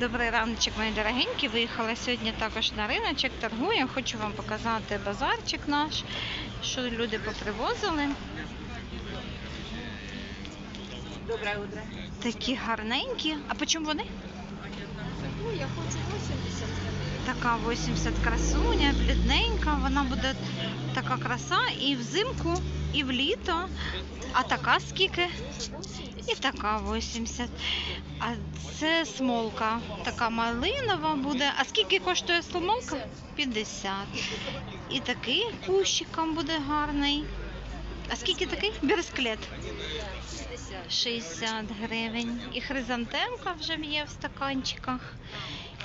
Добрий раночок, мої дорогенькі. Виїхала сьогодні також на риночок, торгую. Хочу вам показати базарчик наш, що люди попривозили. Доброе утро. Такі гарненькі. А по чому вони? Ну, я хочу 80. Така 80 красуня, блідненька. Вона буде така краса і взимку, і вліто. А така скільки? І така 80. А це смолка. Така малинова буде. А скільки коштує смолка? 50. І такий кущиком буде гарний. А скільки такий? Бересклет. 60. 60 гривень. І хризантемка вже є в стаканчиках.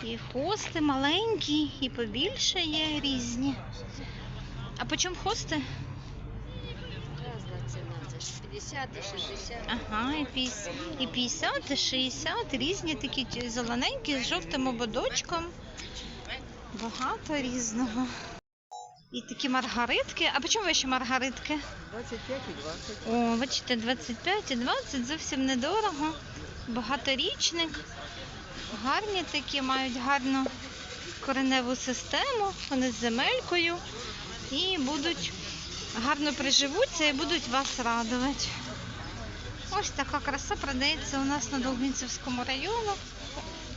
І хости маленькі, і побільше є різні. А по чому хости? 50 і 60. Ага, і 50, і 50, і 60, різні такі зелененькі з жовтим ободочком. Багато різного. І такі маргаритки. А по чому ваші маргаритки? 25 і 20. О, бачите, 25 і 20 зовсім недорого. Багаторічник. Гарні такі, мають гарну кореневу систему, вони з земелькою і будуть гарно приживуться і будуть вас радувати. Ось така краса продається у нас на Долгінцевському району.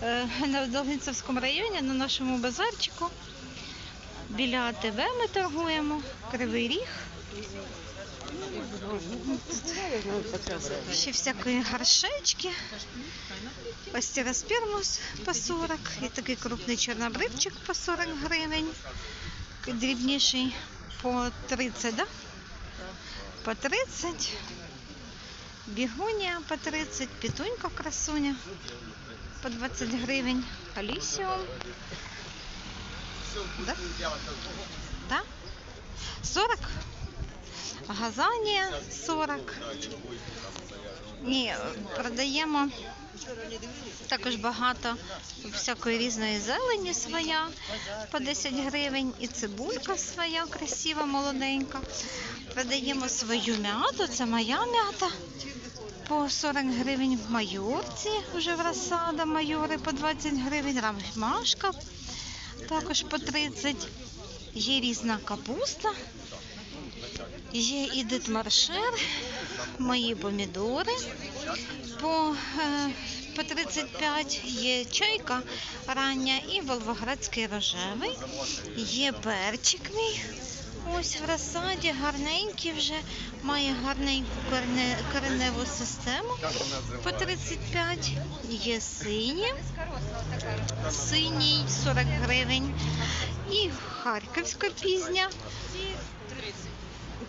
е, На Долгінцевському районі на нашому базарчику. Біля АТБ ми торгуємо, Кривий Ріг. Ще всякі горшечки. Ось тераспермус по 40. І такий крупний чорнобривчик по 40 гривень. Дрібніший по 30, да? По 30. Бігунія по 30, пітунька красуня по 20 гривень. Алісіум. Да? Да? 40? Газанія 40. Ні, продаємо також багато всякої різної зелені своя по 10 гривень. І цибулька своя красива, молоденька. Продаємо свою м'яту, це моя м'ята. По 40 гривень в майорці, вже в розсада майори по 20 гривень, рамашка також по 30. Є різна капуста. Є і дитмаршер, мої помідори. По, е, по 35, є чайка рання і волгоградський рожевий, є перчик мій. Ось в розсаді гарненький вже, має гарненьку кореневу систему. По 35, є сині, синій 40 гривень. І харківська пізня.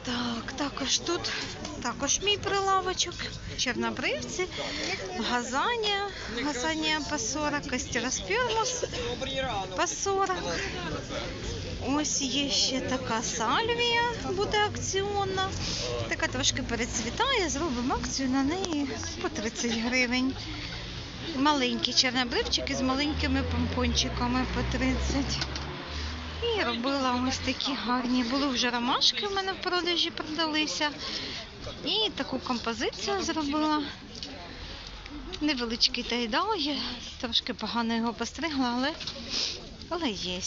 Так, також тут також мій прилавочок, чорнобривці, газанія, газанія по 40, костероспірмус по 40. Ось є ще така сальвія, буде акціонна. Така трошки перецвітає, зробимо акцію на неї по 30 гривень. Маленькі чорнобривчики з маленькими помпончиками по 30. І робила ось такі гарні. Були вже ромашки в мене в продажі продалися. І таку композицію зробила. Невеличкий тайдал є. Трошки погано його постригла, але, але є.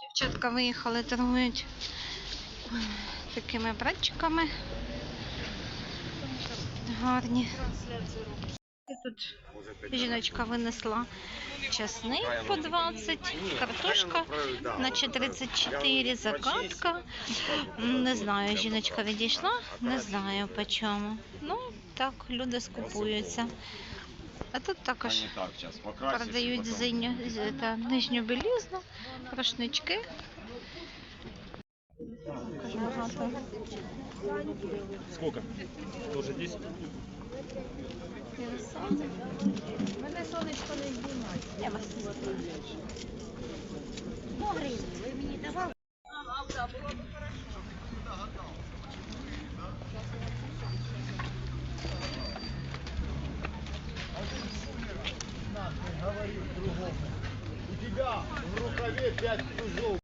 Дівчатка виїхали, торгують такими братчиками. Гарні. Тут жіночка винесла часник по 20, картошка наче 34, закатка. Не знаю, жіночка відійшла, не знаю по чому. Ну, так, люди скупуються. А тут також так, продають зиню, та, нижню білизну, рушнички. Також багато. Сколько? Тоже 10? Мене сонечко не знімає. Я вас Ви мені давали? У тебя в рукаве пять тузов.